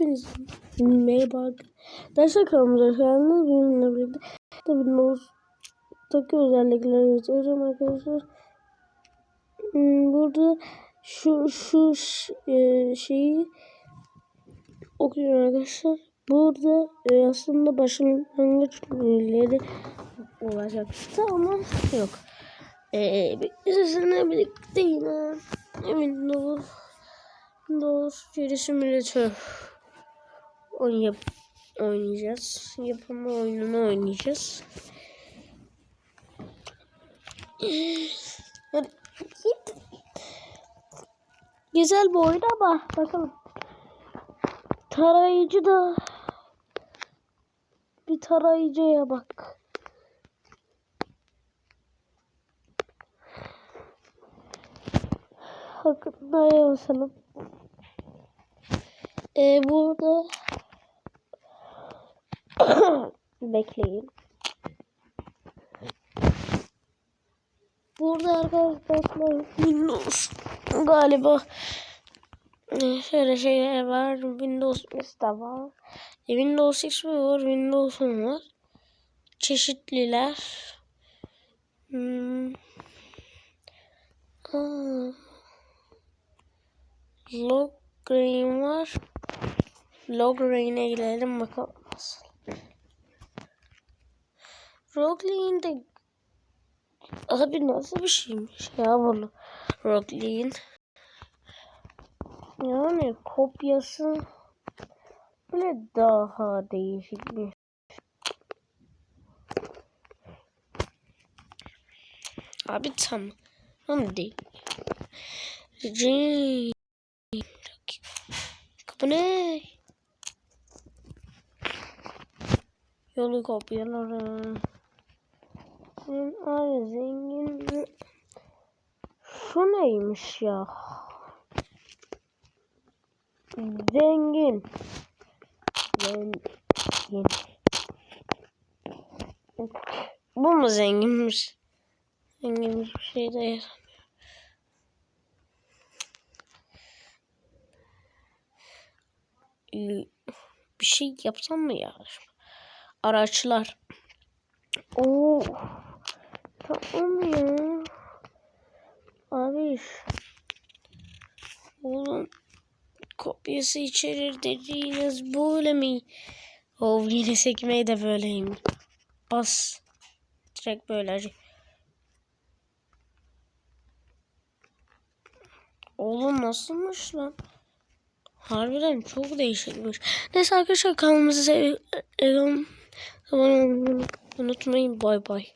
Hepiniz merhaba. Derse kanalımıza hoş geldiniz. Benimle birlikte tabii Windows'taki özellikleri göstereceğim arkadaşlar. Hmm, Burada şu şu e, şeyi okuyorum arkadaşlar. Burada e, aslında başlangıç ünlüleri olacaktı ama yok. E, biz sizinle birlikte yine Windows Windows Geri Simülatör oyun yap oynayacağız. Yapımı oyununu oynayacağız. Güzel bir oyun ama bakalım. Tarayıcı da bir tarayıcıya bak. Hakkında'ya basalım. Ee, burada bekleyin. Burada arkadaşlar Windows galiba şöyle şeyler var. Windows Vista var. E, Windows XP var. Windows 10 var. Çeşitliler. Hmm. Log green var. Log green'e girelim bakalım nasıl. Roglin de Abi nasıl bir şeymiş ya bunu Roglin. Yani kopyası bile daha değişikmiş. Abi tam. Tam değil. Kapı ne? Yolu kopyalarım. Sen ay zengin. Şu neymiş ya? Zengin. Zengin. Bu mu zenginmiş? Zenginmiş bir şey de yaramıyor. Bir şey yapsam mı ya? Araçlar. Oo. Tamam ya. Abi. Oğlum. Kopyası içerir dediğiniz böyle mi? Oh yine sekmeyi de böyleyim. Bas. Direkt böyle. Oğlum nasılmış lan? Harbiden çok değişikmiş. Neyse arkadaşlar kanalımızı seviyorum. Unutmayın. Bay bay.